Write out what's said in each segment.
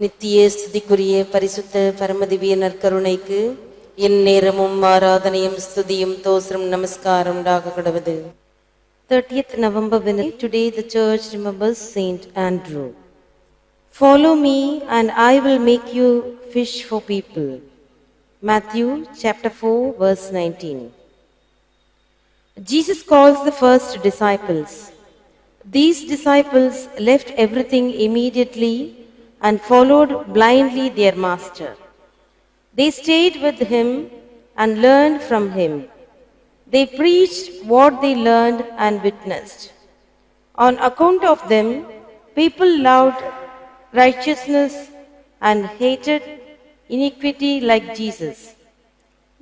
நித்திய ஸ்துதிக்குரிய பரிசுத்த பரமதிவிய நற்கருணைக்கு என் நேரமும் ஆராதனையும் ஸ்துதியும் தோசரம் நமஸ்காரம் உண்டாக கடவுது 30th November when today the church remembers Saint Andrew. Follow me and I will make you fish for people. Matthew chapter 4 verse 19. Jesus calls the first disciples. These disciples left everything immediately and followed blindly their master. They stayed with him and learned from him. They preached what they learned and witnessed. On account of them, people loved righteousness and hated iniquity like Jesus.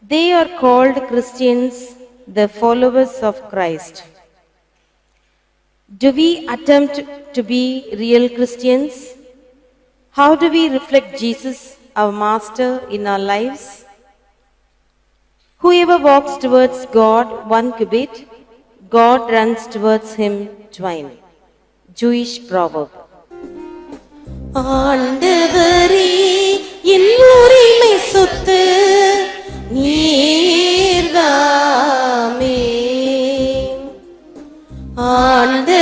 They are called Christians, the followers of Christ. Do we attempt to be real Christians? How do we reflect Jesus, our Master, in our lives? Whoever walks towards God one cubit, God runs towards him twine. Jewish proverb. ஆண்டவரே என் உரிமை சொத்து நீர்தாமே ஆண்டவரே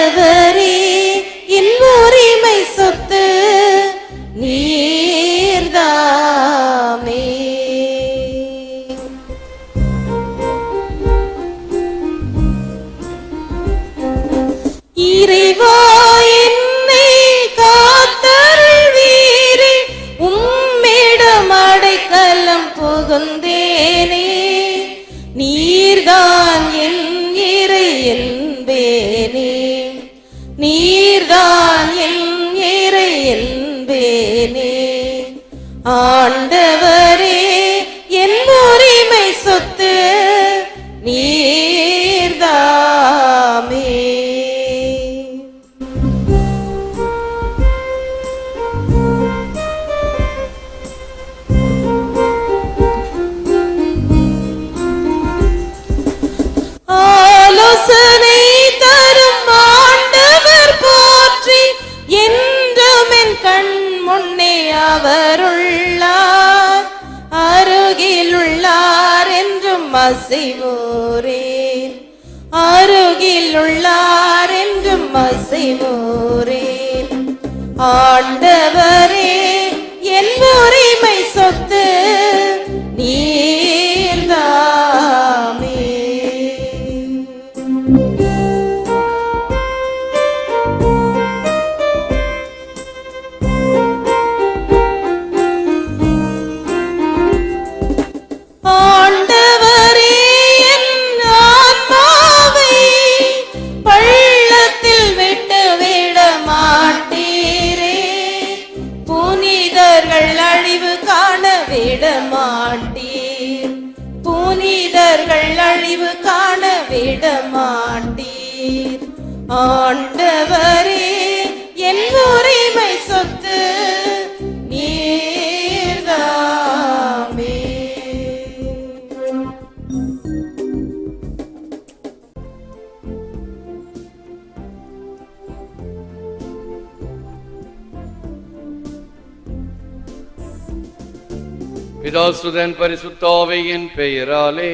பிதாசுதன் பரிசுத்தாவையின் பெயராலே.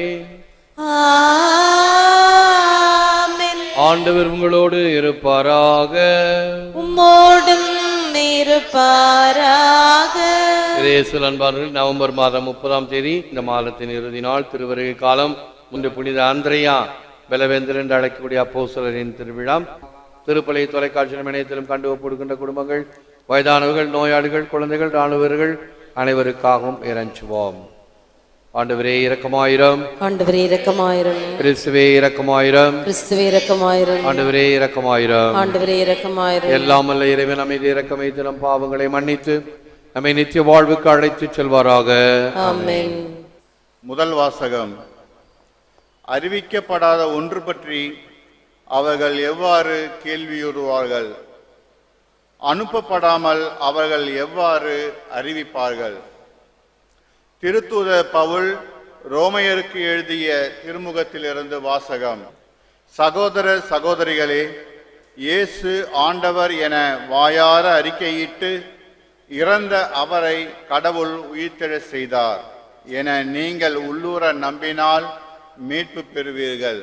ஆண்டவர் உங்களோடு இருப்பாராக. உம்மோடும் இருப்பாராக. இயேசு அன்பாளர்கள் நவம்பர் மாதம் முப்பதாம் தேதி இந்த மாதத்தின் இறுதி நாள் திருவருகை காலம் முன்பு புனித அந்திரையா பலவேந்தர் என்று அழைக்கக்கூடிய அப்போஸ்தலரின் திருவிழா. திருப்பலை தொலைக்காட்சி இணையத்திலும் கண்டு ஒப்படுகின்ற குடும்பங்கள் வயதானவர்கள் நோயாளிகள் குழந்தைகள் ராணுவர்கள் அனைவருக்காகவும் இறைஞ்சுவோம். ஆண்டவரே இரக்கமாயிரம். ஆண்டவரே இரக்கமாயிரம். கிறிஸ்துவே இரக்கமாயிரம். கிறிஸ்துவே இரக்கமாயிரம். ஆண்டவரே இரக்கமாயிரம். ஆண்டவரே இரக்கமாயிரம். எல்லாம் அல்ல இறைவன் அமைதி இரக்கம் வைத்து நம் பாவங்களை மன்னித்து நம்மை நித்திய வாழ்வுக்கு அழைத்து செல்வாராக. ஆமென். முதல் வாசகம். அறிவிக்கப்படாத ஒன்று பற்றி அவர்கள் எவ்வாறு கேள்வியுறுவார்கள் அனுப்பப்படாமல் அவர்கள் எவ்வாறு அறிவிப்பார்கள்? திருத்தூத பவுல் ரோமையருக்கு எழுதிய திருமுகத்திலிருந்து வாசகம். சகோதர சகோதரிகளே இயேசு ஆண்டவர் என வாயார அறிக்கையிட்டு இறந்த அவரை கடவுள் உயிர்த்தெழ செய்தார் என நீங்கள் உள்ளூர நம்பினால் மீட்பு பெறுவீர்கள்.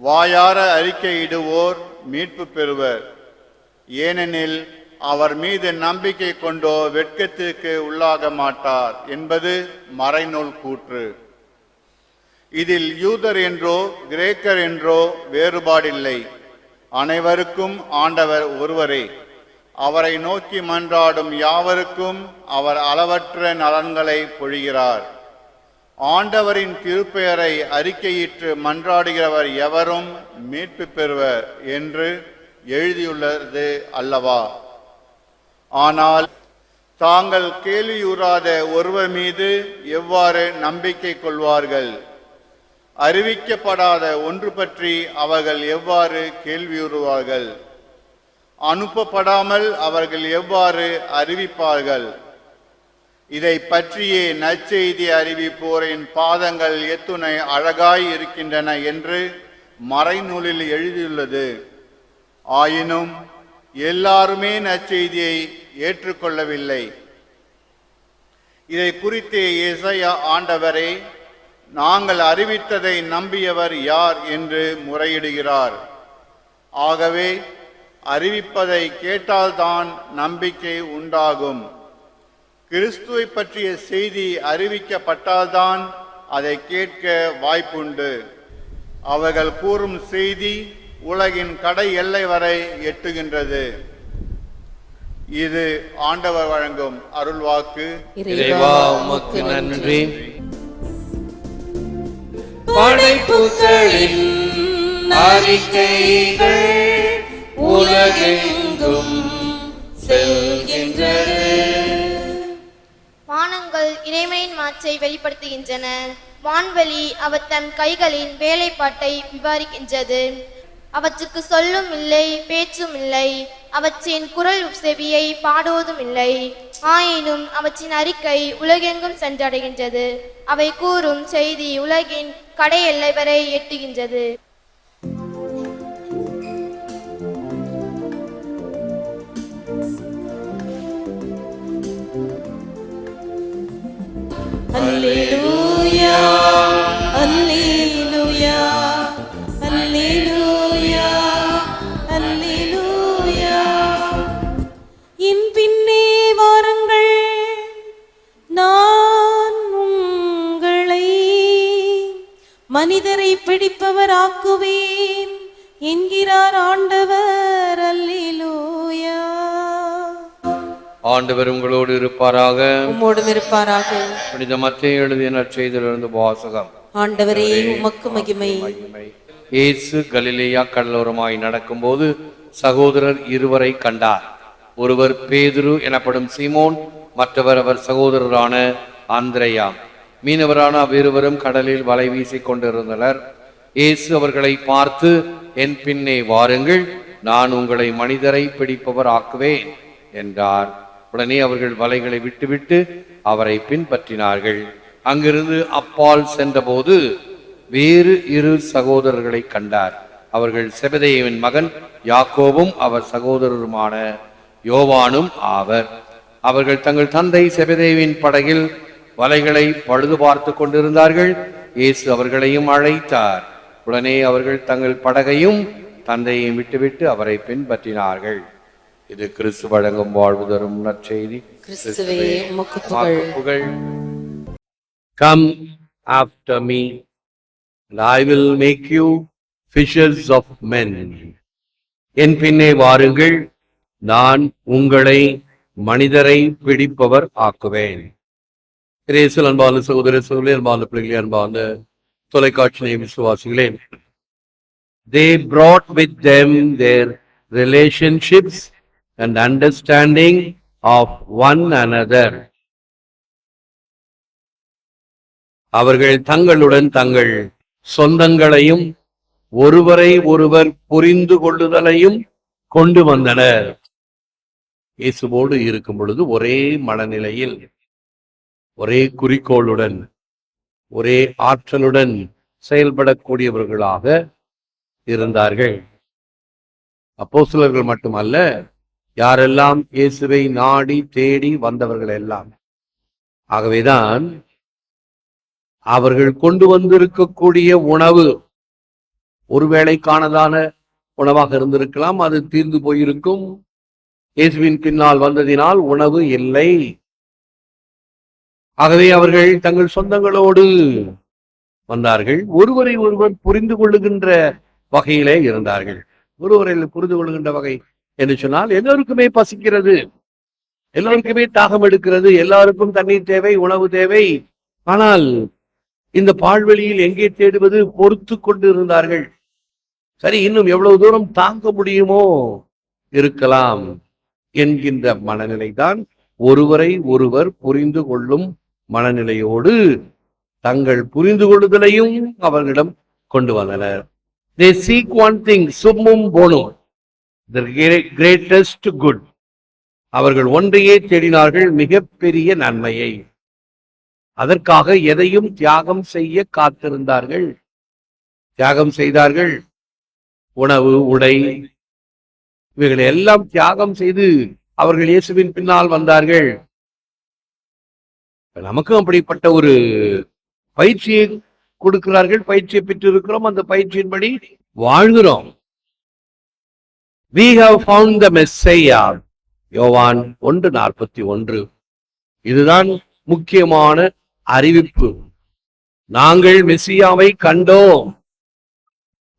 வாயார அறிக்கையிடுவோர் மீட்பு பெறுவர். ஏனெனில் அவர் மீது நம்பிக்கை கொண்டோ வெட்கத்திற்கு உள்ளாக மாட்டார் என்பது மறைநூல் கூற்று. இதில் யூதர் என்றோ கிரேக்கர் என்றோ வேறுபாடில்லை. அனைவருக்கும் ஆண்டவர் ஒருவரே. அவரை நோக்கி மன்றாடும் யாவருக்கும் அவர் அளவற்ற நலன்களை பொழிகிறார். ஆண்டவரின் திருப்பெயரை அறிக்கையிட்டு மன்றாடுகிறவர் எவரும் மீட்பு பெறுவர் என்று எழுதியுள்ளது அல்லவா? ஆனால் தாங்கள் கேள்வியுறாத ஒருவர் மீது எவ்வாறு நம்பிக்கை கொள்வார்கள்? அறிவிக்கப்படாத ஒன்று பற்றி அவர்கள் எவ்வாறு கேள்வியுறுவார்கள்? அனுப்பப்படாமல் அவர்கள் எவ்வாறு அறிவிப்பார்கள்? இதை பற்றியே நற்செய்தி அறிவிப்போரின் பாதங்கள் எத்துணை அழகாய் இருக்கின்றன என்று மறைநூலில் எழுதியுள்ளது. ஆயினும் எல்லாருமே நற்செய்தியை ஏற்றுக்கொள்ளவில்லை. இதை குறித்து இசைய ஆண்டவரே நாங்கள் அறிவித்ததை நம்பியவர் யார் என்று முறையிடுகிறார். ஆகவே அறிவிப்பதை கேட்டால்தான் நம்பிக்கை உண்டாகும். கிறிஸ்துவை பற்றிய செய்தி அறிவிக்கப்பட்டால்தான் அதை கேட்க வாய்ப்புண்டு. அவர்கள் கூறும் செய்தி உலகின் கடை எல்லை வரை எட்டுகின்றது. இது ஆண்டவர் வழங்கும் அருள்வாக்கு இறைவா உமக்கு நன்றி. படைப்புகளின் அறிக்கைகள் உலகெங்கும் செல்கின்றது. வானங்கள் இறைவனின் மாற்றை வெளிப்படுத்துகின்றன. வான்வெளி அவர் தன் கைகளின் வேலைப்பாட்டை விவாரிக்கின்றது. அவற்றுக்கு சொல்லும் இல்லை பேச்சும் இல்லை. அவற்றின் குரல் செவியை பாடுவதும் இல்லை. ஆயினும் அவற்றின் அறிக்கை உலகெங்கும் சென்றடைகின்றது. அவை கூறும் செய்தி உலகின் கடை எல்லை வரை எட்டுகின்றது. Hallelujah. மனிதரை பிடிப்பவர் ஆக்குவேன் என்கிறார் ஆண்டவர். அல்லேலூயா. ஆண்டவர் உங்களோடு இருப்பாராக. உம்மோடும் இருப்பாராக. புனித மத்திய எழுதிய நற்செய்தியிலிருந்து வாசகம். ஆண்டவரே உமக்கு மகிமை. இயேசு கலிலேயா கடலோரமாய் நடக்கும்போது சகோதரர் இருவரை கண்டார். ஒருவர் பேதுரு எனப்படும் சீமோன் மற்றவர் அவர் சகோதரரான ஆந்திரேயா மீனவரான அவ்விருவரும் கடலில் வலை வீசிக் கொண்டிருந்தனர். இயேசு அவர்களை பார்த்து என் பின்னே வாருங்கள் நான் உங்களை மனிதரை பிடிப்பவர் ஆக்குவேன் என்றார். உடனே அவர்கள் வலைகளை விட்டுவிட்டு அவரை பின்பற்றினார்கள். அங்கிருந்து அப்பால் சென்றபோது வேறு இரு சகோதரர்களை கண்டார். அவர்கள் செபதேவின் மகன் யாக்கோவும் அவர் சகோதரருமான யோவானும் ஆவர். அவர்கள் தங்கள் தந்தை செபதேவின் படகில் வலைகளை பழுது பார்த்து கொண்டிருந்தார்கள். இயேசு அவர்களையும் அழைத்தார். உடனே அவர்கள் தங்கள் படகையும் தந்தையையும் விட்டுவிட்டு அவரை பின்பற்றினார்கள். இது கிறிஸ்து வழங்கும் வாழ்வு தரும் நற்செய்தி. புகழ் come after me and I will make you fishers of men. என் பின்னே வாருங்கள் நான் உங்களை மனிதரை பிடிப்பவர் ஆக்குவேன். இயேசு அன்பான சகோதர சகோதரி அன்பான பிள்ளைகளே அன்பான தொலைக்காட்சி விசுவாசிகளே தே brought with them their relationships and understanding of one another. அவர்கள் தங்களுடன் தங்கள் சொந்தங்களையும் ஒருவரை ஒருவர் புரிந்து கொள்ளுதலையும் கொண்டு வந்தனர். இயேசுவோடு இருக்கும் பொழுது ஒரே மனநிலையில் ஒரே குறிக்கோளுடன் ஒரே ஆற்றலுடன் செயல்படக்கூடியவர்களாக இருந்தார்கள். அப்போ சிலர்கள் மட்டுமல்ல யாரெல்லாம் இயேசுவை நாடி தேடி வந்தவர்கள் எல்லாம். ஆகவேதான் அவர்கள் கொண்டு வந்திருக்கக்கூடிய உணவு ஒருவேளைக்கானதான உணவாக இருந்திருக்கலாம் அது தீர்ந்து போயிருக்கும். இயேசுவின் பின்னால் வந்ததினால் உணவு இல்லை. ஆகவே அவர்கள் தங்கள் சொந்தங்களோடு வந்தார்கள். ஒருவரை ஒருவர் புரிந்து கொள்ளுகின்ற வகையிலே இருந்தார்கள். ஒருவரை புரிந்து கொள்ளுகின்ற வகை என்று சொன்னால் எல்லோருக்குமே பசிக்கிறது. எல்லோருக்குமே தாகம் எடுக்கிறது. எல்லாருக்கும் தண்ணீர் தேவை உணவு தேவை. ஆனால் இந்த பால்வெளியில் எங்கே தேடுவது? பொறுத்து கொண்டு இருந்தார்கள் சரி இன்னும் எவ்வளவு தூரம் தாங்க முடியுமோ? இருக்கலாம் என்கின்ற மனநிலைதான் ஒருவரை ஒருவர் புரிந்து கொள்ளும் மனநிலையோடு தங்கள் புரிந்து கொள்ளுதலையும் அவர்களிடம் கொண்டு வந்தனர். தே சீக் ஒன் திங் சும்மும் போனும் the கிரேட்டஸ்ட் குட் அவர்கள் ஒன்றையே தேடினார்கள் மிகப்பெரிய நன்மையை. அதற்காக எதையும் தியாகம் செய்ய காத்திருந்தார்கள். தியாகம் செய்தார்கள். உணவு உடை இவைகளை எல்லாம் தியாகம் செய்து அவர்கள் இயேசுவின் பின்னால் வந்தார்கள். நமக்கும் அப்படிப்பட்ட ஒரு பயிற்சியை கொடுக்கிறார்கள் பயிற்சியை பெற்றிருக்கிறோம். அந்த பயிற்சியின்படி வாழ்கிறோம். We have found the messiah. யோவான் ஒன்று நாற்பத்தி ஒன்று. இதுதான் முக்கியமான அறிவிப்பு. நாங்கள் மெஸ்ஸியாவை கண்டோம்.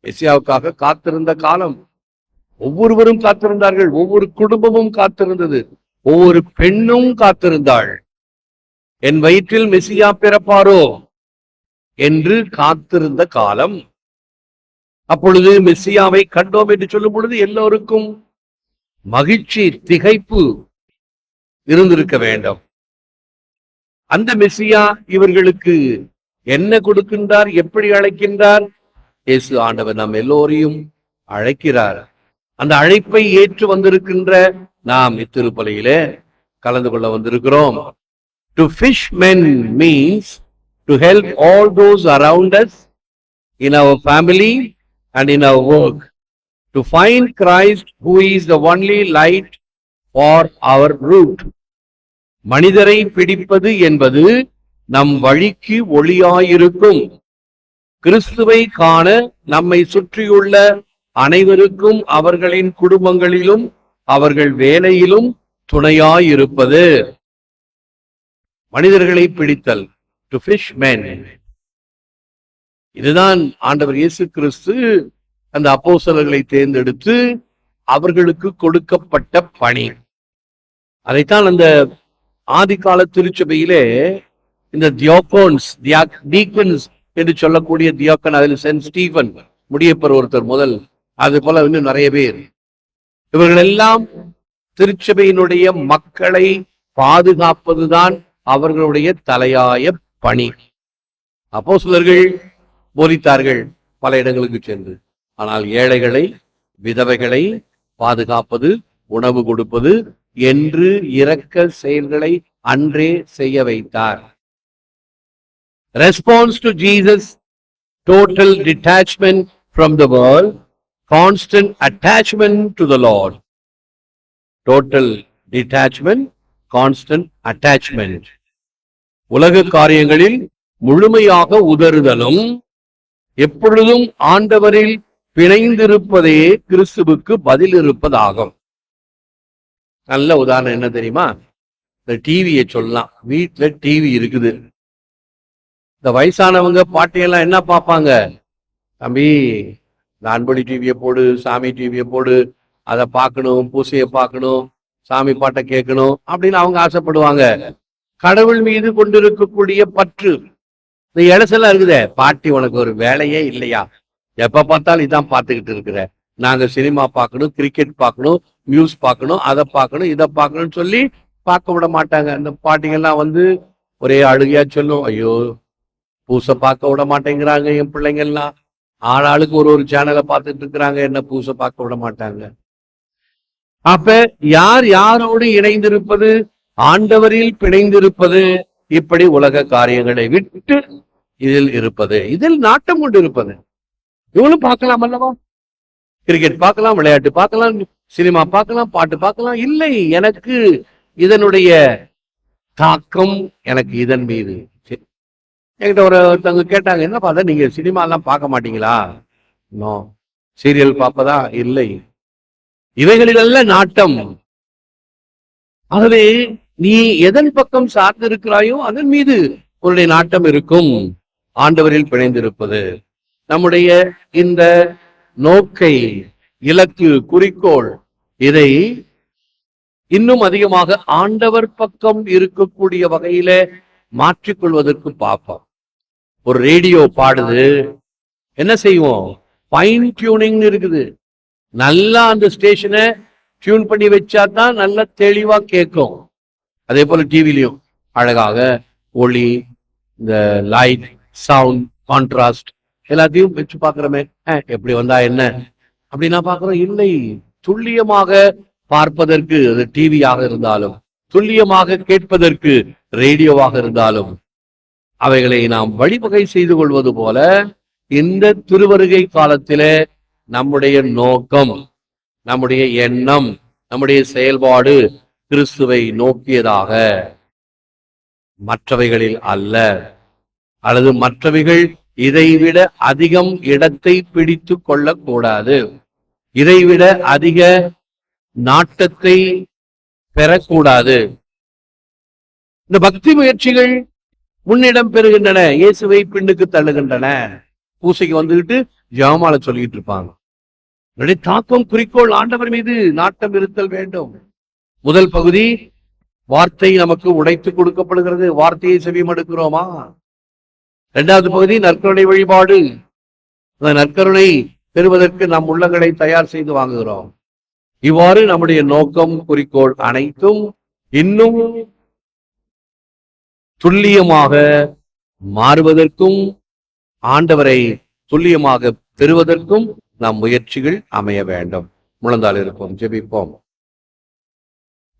மெஸ்ஸியாவுக்காக காத்திருந்த காலம். ஒவ்வொருவரும் காத்திருந்தார்கள். ஒவ்வொரு குடும்பமும் காத்திருந்தது. ஒவ்வொரு பெண்ணும் காத்திருந்தாள். என் வயிற்றில் மெஸ்ஸியா பிறப்பாரோ என்று காத்திருந்த காலம். அப்பொழுது மெஸ்ஸியாவை கண்டோம் என்று சொல்லும் பொழுது எல்லோருக்கும் மகிழ்ச்சி திகைப்பு இருந்திருக்க வேண்டும். அந்த மெஸ்ஸியா இவர்களுக்கு என்ன கொடுக்கின்றார் எப்படி அழைக்கின்றார்? இயேசு ஆண்டவர் நம் எல்லோரையும் அழைக்கிறார். அந்த அழைப்பை ஏற்று வந்திருக்கின்ற நாம் இத்திருப்பலையிலே கலந்து கொள்ள வந்திருக்கிறோம். To fish men means to help all those around us in our family and in our work. To find Christ who is the only light for our route. மனிதரை பிடிப்பது என்பது நம் வழிக்கு ஒளியாயிருக்கும். கிறிஸ்துவை காண நம்மை சுற்றியுள்ள அனைவருக்கும் அவர்களின் குடும்பங்களிலும் அவர்கள் வேலையிலும் துணையாயிருப்பது. மனிதர்களை பிடித்தல் டு ஃபிஷ் மேன் இதுதான் ஆண்டவர் இயேசு கிறிஸ்து அந்த அப்போசலர்களை தேர்ந்தெடுத்து அவர்களுக்கு கொடுக்கப்பட்ட பணி. அதைத்தான் அந்த ஆதிகால திருச்சபையிலே இந்த தியோகோன்ஸ் டீக்கன்ஸ் என்று சொல்லக்கூடிய தியோக்கன் அதில் சென்ட் ஸ்டீபன் முடியப்பர் ஒருத்தர் முதல் அது போல இன்னும் நிறைய பேர். இவர்கள் எல்லாம் திருச்சபையினுடைய மக்களை பாதுகாப்பதுதான் அவர்களுடைய தலையாய பணி. அப்போஸ்தலர்கள் போதித்தார்கள் பல இடங்களுக்கு சென்று. ஆனால் ஏழைகளை விதவைகளை பாதுகாப்பது உணவு கொடுப்பது என்று இரக்க செயல்களை அன்றே செய்ய வைத்தார். Response to Jesus total detachment from the world constant attachment to the lord total detachment constant attachment உலக காரியங்களில் முழுமையாக உதறுதலும் எப்பொழுதும் ஆண்டவரில் பிணைந்திருப்பதே கிறிஸ்துவுக்கு பதில் இருப்பதாகும் நல்ல உதாரணம் என்ன தெரியுமா? இந்த டிவியை சொல்லலாம். வீட்டுல டிவி இருக்குது. இந்த வயசானவங்க பாட்டியெல்லாம் என்ன பார்ப்பாங்க? தம்பி இந்த அன்பொழி டிவியை போடு சாமி டிவியை போடு அதை பார்க்கணும் பூசையை பார்க்கணும் சாமி பாட்டை கேட்கணும் அப்படின்னு அவங்க ஆசைப்படுவாங்க. கடவுள் மீது கொண்டிருக்கக்கூடிய பற்று. இந்த இலசெல்லாம் இருக்குதே. பாட்டி உனக்கு ஒரு வேலையே இல்லையா? எப்ப பார்த்தாலும் இதான் பார்த்துக்கிட்டு இருக்கிற. நாங்க சினிமா பார்க்கணும் கிரிக்கெட் பார்க்கணும் நியூஸ் பார்க்கணும் அதை பார்க்கணும் இதை பார்க்கணும்னு சொல்லி பார்க்க விட மாட்டாங்க. இந்த பாட்டிங்கெல்லாம் வந்து ஒரே அழுகையா சொல்லும் ஐயோ பூசை பார்க்க விட மாட்டேங்கிறாங்க என் பிள்ளைங்க எல்லாம் ஆளாளுக்கு ஒரு ஒரு சேனலை பார்த்துட்டு இருக்கிறாங்க என்ன பூசை பார்க்க விட மாட்டாங்க. அப்ப யார் யாரோடு இணைந்திருப்பது? ஆண்டவரில் பிணைந்திருப்பது. இப்படி உலக காரியங்களை விட்டு இதில் இருப்பது. இதில் நாட்டம் கொண்டு இருப்பது இவளும் பார்க்கலாம் அல்லவா? கிரிக்கெட் பார்க்கலாம் விளையாட்டு பார்க்கலாம் சினிமா பார்க்கலாம் பாட்டு பார்க்கலாம். இல்லை எனக்கு இதனுடைய தாக்கம் எனக்கு இதன் மீது. சரி. என்கிட்ட ஒரு ஒருத்தவங்க கேட்டாங்க என்ன பார்த்தா நீங்க சினிமாலாம் பார்க்க மாட்டீங்களா? நோ. சீரியல் பார்ப்பதா? இல்லை. இவைகளிலல்ல நாட்டம். ஆகவே நீ எதன் பக்கம் சார்ந்திருக்கிறாயோ அதன் மீது உன்னுடைய நாட்டம் இருக்கும். ஆண்டவரில் பிணைந்திருப்பது. நம்முடைய இந்த நோக்கை இலக்கு குறிக்கோள் இதை இன்னும் அதிகமாக ஆண்டவர் பக்கம் இருக்கக்கூடிய வகையில மாற்றிக்கொள்வதற்கு பார்ப்போம். ஒரு ரேடியோ பாடுது. என்ன செய்வோம்? ஃபைன் டியூனிங் இருக்குது. நல்லா அந்த ஸ்டேஷனை டியூன் பண்ணி வச்சா தான் நல்லா தெளிவா கேட்கும். அதே போல டிவிலையும் அழகாக ஒளி இந்த லைட் சவுண்ட் கான்ட்ராஸ்ட் எல்லாத்தையும் வச்சு பார்க்கிறோமே. எப்படி வந்தா என்ன? அப்படின்னா பாக்குறோம் இல்லை துல்லியமாக பார்ப்பதற்கு அது டிவியாக இருந்தாலும் துல்லியமாக கேட்பதற்கு ரேடியோவாக இருந்தாலும் அவைகளை நாம் வழிவகை செய்து கொள்வது போல இந்த திருவருகை காலத்திலே நம்முடைய நோக்கம் நம்முடைய எண்ணம் நம்முடைய செயல்பாடு கிறிஸ்துவை நோக்கியதாக. மற்றவைகளில் அல்ல. அல்லது மற்றவைகள் இதைவிட அதிகம் இடத்தை பிடித்து கொள்ளக்கூடாது. இதைவிட அதிக நாட்டத்தை பெறக்கூடாது. இந்த பக்தி முயற்சிகள் முன்னிடம் பெறுகின்றன. இயேசுவை பின்னுக்கு தள்ளுகின்றன. பூசைக்கு வந்துகிட்டு ஜெபமாலை சொல்லிட்டு இருப்பாங்க. என்னுடைய தாக்கம் குறிக்கோள் ஆண்டவர் மீது நாட்டம் இருத்தல் வேண்டும். முதல் பகுதி வார்த்தை நமக்கு உடைத்து கொடுக்கப்படுகிறது. வார்த்தையை செவிமடுக்கிறோமா இரண்டாவது பகுதி நற்கருணை வழிபாடு. அந்த நற்கருணை பெறுவதற்கு நம் உள்ளங்களை தயார் செய்து வாங்குகிறோம். இவ்வாறு நம்முடைய நோக்கம் குறிக்கோள் அனைத்தும் இன்னும் துல்லியமாக மாறுவதற்கும் ஆண்டவரை துல்லியமாக பெறுவதற்கும் நம் முயற்சிகள் அமைய வேண்டும் முழந்தால் இருப்போம் ஜெபிப்போம்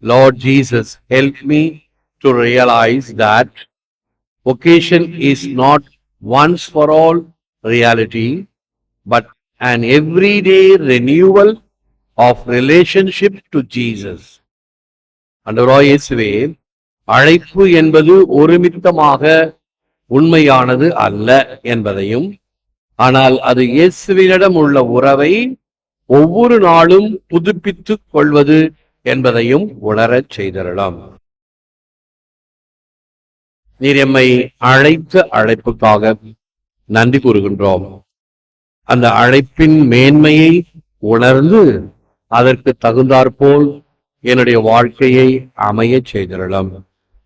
Lord Jesus, help me to realize that vocation is not once for all reality, but an everyday renewal of relationship to Jesus. அண்டவராய் இயேசுவே அழைப்பு என்பது ஒருமித்தமாக உண்மையானது அல்ல என்பதையும் ஆனால் அது இயேசுவினிடம் உள்ள உறவை ஒவ்வொரு நாளும் புதுப்பித்துக் கொள்வது என்பதையும் உணரச் செய்திடலாம் நீர் எம்மை அழைத்த அழைப்புக்காக நன்றி கூறுகின்றோம். அந்த அழைப்பின் மேன்மையை உணர்ந்து அதற்கு தகுந்தாற்போல் என்னுடைய வாழ்க்கையை அமையச் செய்திடலாம்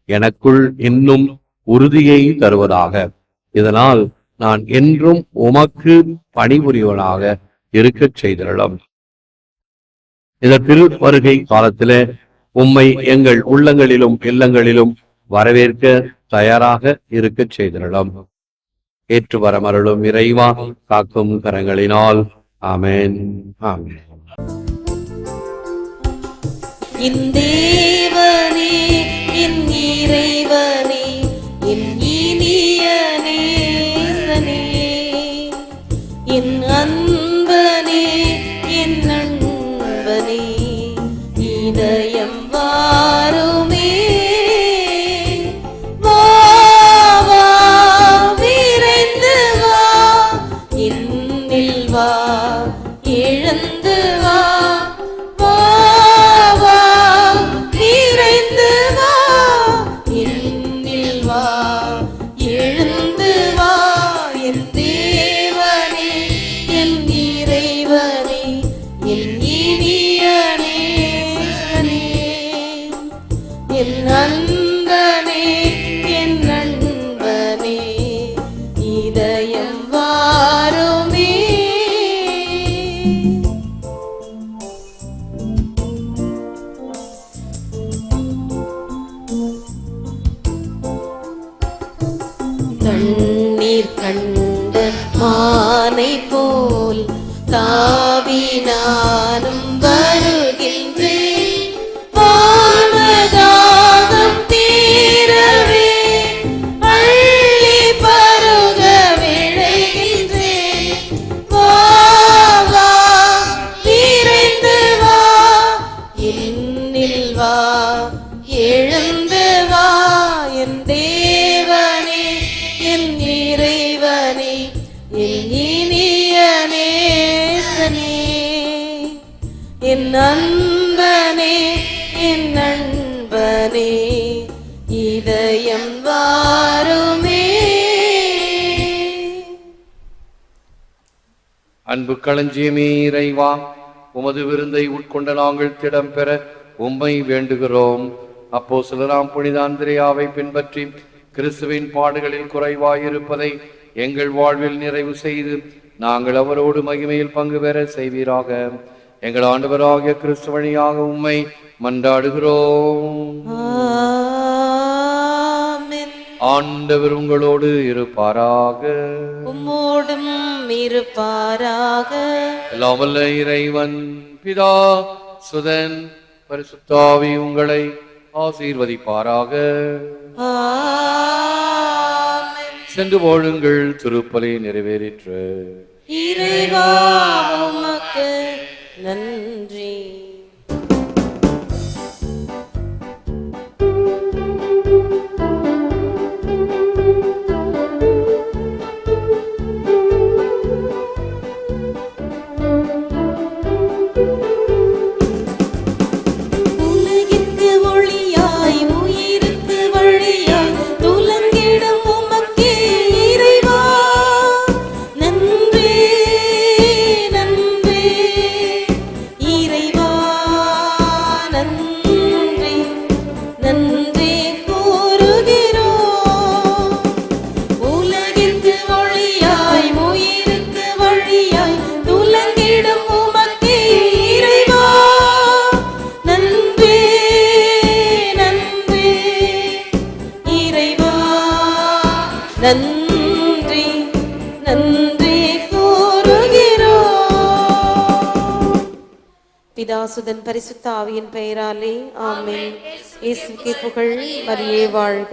எனக்குள் இன்னும் உறுதியை தருவதாக. இதனால் நான் என்றும் உமக்கு பணிபுரியவனாக இருக்க செய்திடலாம் இந்த திரு வருகை காலத்திலே உம்மை எங்கள் உள்ளங்களிலும் இல்லங்களிலும் வரவேற்க தயாராக இருக்க செய்திடலாம் ஏற்று வரமருளும் இறைவா காக்கும் கரங்களினால். ஆமென். ஆமேன். இறைவனே என் அன்பனே. கண்ணீர் கண்ட மானை போல் தாவி அன்பு களஞ்சியமே இறைவா உமது விருந்தை உட்கொண்ட நாங்கள் திடம் பெற உம்மை வேண்டுகிறோம். அப்போ சிலராம் புனித அந்திரியாவை பின்பற்றி கிறிஸ்துவின் பாடுகளில் குறைவாயிருப்பதை எங்கள் வாழ்வில் நிறைவு செய்து நாங்கள் அவரோடு மகிமையில் பங்கு பெற செய்வீராக. எங்கள் ஆண்டவராகிய கிறிஸ்து வழியாக உம்மை மன்றாடுகிறோம். ஆண்டவர் உங்களோடு இருப்பாராக. உம்மோடும் இருப்பாராக எல்லாம் வல்ல இறைவன் பிதா சுதன் பரிசுத்தாவி உங்களை ஆசீர்வதிப்பாராக. சென்று வாழுங்கள் திருப்பலி நிறைவேறிற்று. இறைவா நன்றி. பிதாசுதன் பரிசுத்த ஆவியின் பெயராலே ஆமென். இயேசுவுக்கே புகழ் மரியே வாழ்க.